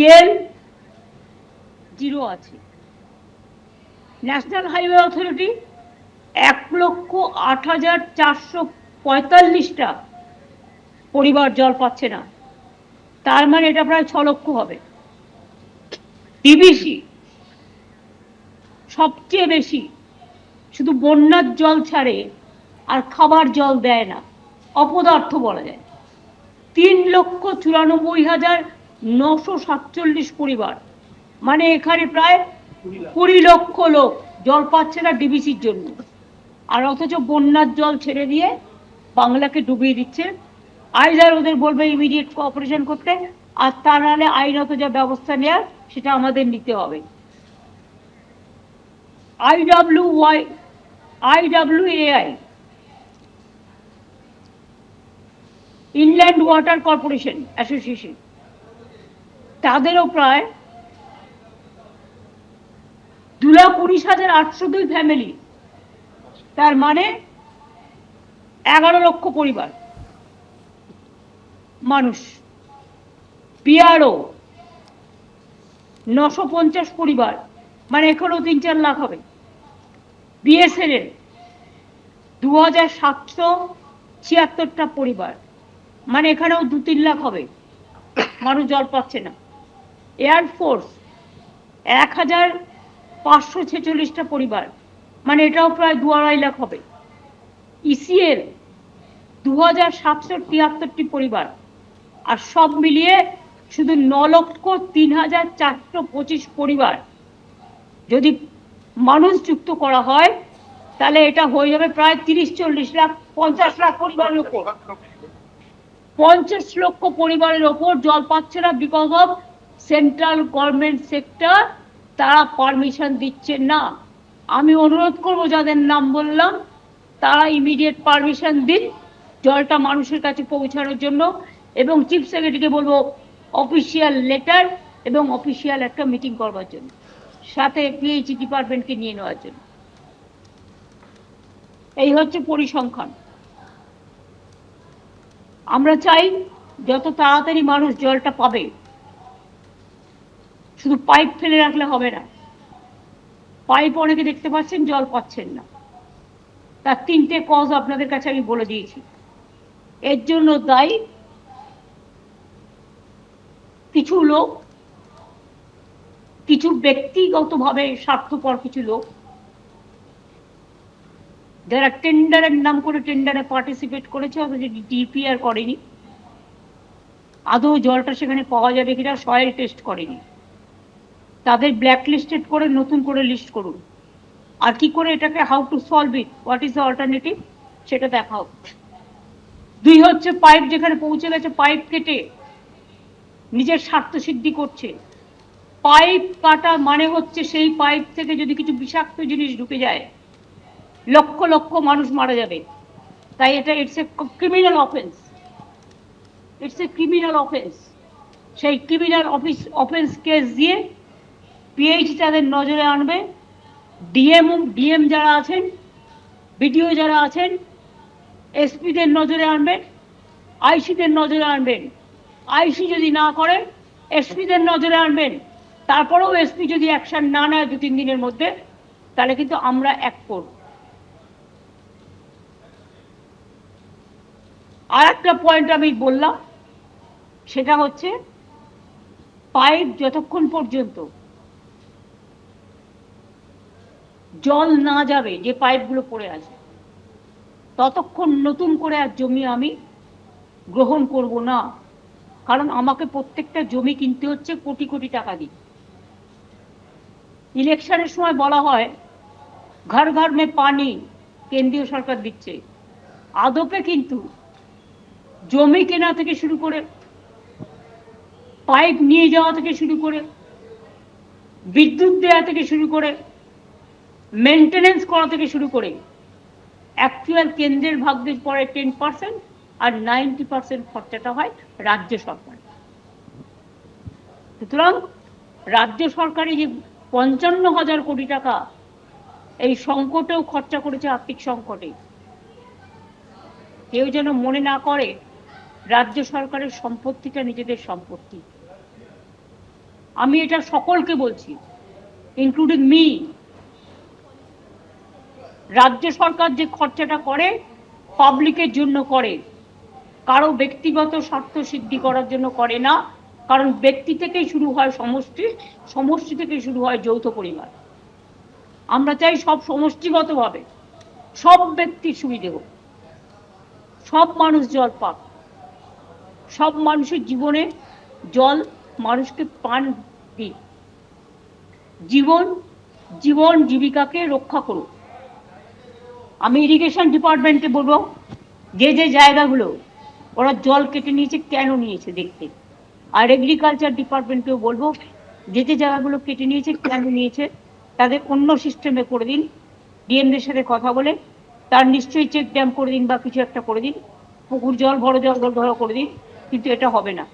গেল জিরো আছে। National highway authority এক লক্ষ আট হাজার চারশো পঁয়তাল্লিশটা পরিবার জল পাচ্ছে না। তার মানে এটা প্রায় ছ লক্ষ হবে। ডিবিসি সবচেয়ে বেশি শুধু বন্যার জল ছাড়ে আর খাবার জল দেয় না, অপদার্থ বলা যায়। তিন লক্ষ চুরানব্বই হাজার নশো সাতচল্লিশ পরিবার। মানে এখানে প্রায় কুড়ি লক্ষ লোক জল পাচ্ছে না ডিবিসির জন্য। আর অথচ বন্যার জল ছেড়ে দিয়ে বাংলাকে ডুবিয়ে দিচ্ছে। আইদার ওদের বলবে ইমিডিয়েট কোঅপারেশন করতে, আর তা নাহলে আইনত যা ব্যবস্থা নেওয়ার সেটা আমাদের নিতে হবে। IW IW AI inland water corporation association. তাদেরও প্রায় দু লাখ উনিশ হাজার আটশো দুই ফ্যামিলি তার মানে এগারো লক্ষ পরিবার। মানুষ পিআরও নশো পঞ্চাশ পরিবার মানে এখানেও তিন চার লাখ হবে। বিএসএনএল দু হাজার সাতশো ছিয়াত্তরটা পরিবার মানে এখানেও দু তিন লাখ হবে। মানুষ জল পাচ্ছে না। এয়ারফোর্স এক হাজার পাঁচশো ছেচল্লিশটা পরিবার মানে এটাও প্রায় দু আড়াই লাখ হবে। ইসিএল দু হাজার সাতশো তিয়াত্তরটি পরিবার, আর সব মিলিয়ে শুধু ন লক্ষ তিন হাজার চারশো পঁচিশ পরিবার। যদি মানুষ যুক্ত করা হয়, তাহলে এটা হয়ে যাবে প্রায় তিরিশ, চল্লিশ লাখ, পঞ্চাশ লাখ পরিবারের উপর পঞ্চাশ লক্ষ পরিবারের ওপর জল পাচ্ছে না because of central government sector তারা পারমিশন দিচ্ছে না। আমি অনুরোধ করব, যাদের নাম বললাম, তারা ইমিডিয়েট পারমিশন দিন জলটা মানুষের কাছে পৌঁছানোর জন্য। এবং চিফ সেক্রেটারিকে বলব অফিসিয়াল লেটার এবং অফিসিয়াল একটা মিটিং করবার জন্য। সাথে পিএইচি ডিপার্টমেন্টকে নিয়ে নেওয়ার জন্য। এই হচ্ছে পরিসংখ্যান। আমরা চাই, যত তাড়াতাড়ি মানুষ জলটা পাবে শুধু পাইপ ফেলে রাখলে হবে না। পাইপ অনেকে দেখতে পাচ্ছেন, জল পাচ্ছেন না। তার তিনটে কজ আপনাদের কাছে আমি বলে দিয়েছি। এর জন্য দায়ী কিছু লোক, কিছু ব্যক্তিগতভাবে স্বার্থপর কিছু লোক। যারা টেন্ডারের নাম করে টেন্ডারে পার্টিসিপেট করেছে, অথচ ডিপিআর করেনি। আদৌ জলটা সেখানে পাওয়া যাবে কিনা সয়েল টেস্ট করেনি। তাদের ব্ল্যাক লিস্টেড করে নতুন করে লিস্ট করুন। আর কি করে এটাকে how to solve it what is the alternative সেটা দেখা হোক। দুই হচ্ছে পাইপ যেখানে পৌঁছে গেছে পাইপ কেটে নিজের স্বার্থ সিদ্ধি করছে। পাইপ কাটা মানে হচ্ছে সেই পাইপ থেকে যদি কিছু বিষাক্ত জিনিস ঢুকে যায়, লক্ষ লক্ষ মানুষ মারা যাবে। তাই এটা it's a criminal offence it's a criminal offence সেই ক্রিমিনাল অফিস অফেন্স কেস দিয়ে পিএইচ তাদের নজরে আনবে। ডিএম ডিএম যারা আছেন বিডিও যারা আছেন এসপিদের নজরে আনবেন আইসিদের নজরে আনবেন আইসি যদি না করে এসপিদের নজরে আনবেন। তারপরেও এসপি যদি অ্যাকশন না নেয় দু তিন দিনের মধ্যে, তাহলে কিন্তু আমরা এক করব। আর একটা পয়েন্ট আমি বললাম, সেটা হচ্ছে পাইপ যতক্ষণ পর্যন্ত জল না যাবে, যে পাইপগুলো পড়ে আছে। ততক্ষণ নতুন করে আর জমি আমি গ্রহণ করব না। কারণ আমাকে প্রত্যেকটা জমি কিনতে হচ্ছে কোটি কোটি টাকা দিয়ে। ইলেকশনের সময় বলা হয়, ঘর ঘর মে পানি কেন্দ্রীয় সরকার দিচ্ছে। আদপে কিন্তু জমি কেনা থেকে শুরু করে, পাইপ নিয়ে যাওয়া থেকে শুরু করে, বিদ্যুৎ দেওয়া থেকে শুরু করে মেনটেনেন্স করা থেকে শুরু করে অ্যাকচুয়াল কেন্দ্রের ভাগ্যের পরে টেন পার্সেন্ট আর নাইনটি পার্সেন্ট খরচাটা হয় রাজ্য সরকার সুতরাং রাজ্য সরকারে যে পঞ্চান্ন হাজার কোটি টাকা এই সংকটেও খরচা করেছে আর্থিক সংকটে, কেউ যেন মনে না করে রাজ্য সরকারের সম্পত্তিটা নিজেদের সম্পত্তি। আমি এটা সকলকে বলছি ইনক্লুডিং মি রাজ্য সরকার যে খরচাটা করে পাবলিকের জন্য করে। কারও ব্যক্তিগত স্বার্থ সিদ্ধি করার জন্য করে না। কারণ ব্যক্তি থেকেই শুরু হয় সমষ্টি সমষ্টি থেকেই শুরু হয় যৌথ পরিবার। আমরা চাই সব সমষ্টিগতভাবে সব ব্যক্তির সুবিধে হোক। সব মানুষ জল পাক। সব মানুষের জীবনে জল মানুষকে পান দিক। জীবন জীবন জীবিকাকে রক্ষা করুক। আমি ইরিগেশন ডিপার্টমেন্টকে বলব, যে যে জায়গাগুলো ওরা জল কেটে নিয়েছে, কেন নিয়েছে দেখতে। আর এগ্রিকালচার ডিপার্টমেন্টকেও বলব, যে যে জায়গাগুলো কেটে নিয়েছে, কেন নিয়েছে, তাদের অন্য সিস্টেমে করে দিন। ডিএমদের সাথে কথা বলে, তার নিশ্চয়ই চেক ড্যাম করে দিন বা কিছু একটা করে দিন। পুকুর জল, বড় জল ধরা করে দিন, কিন্তু এটা হবে না।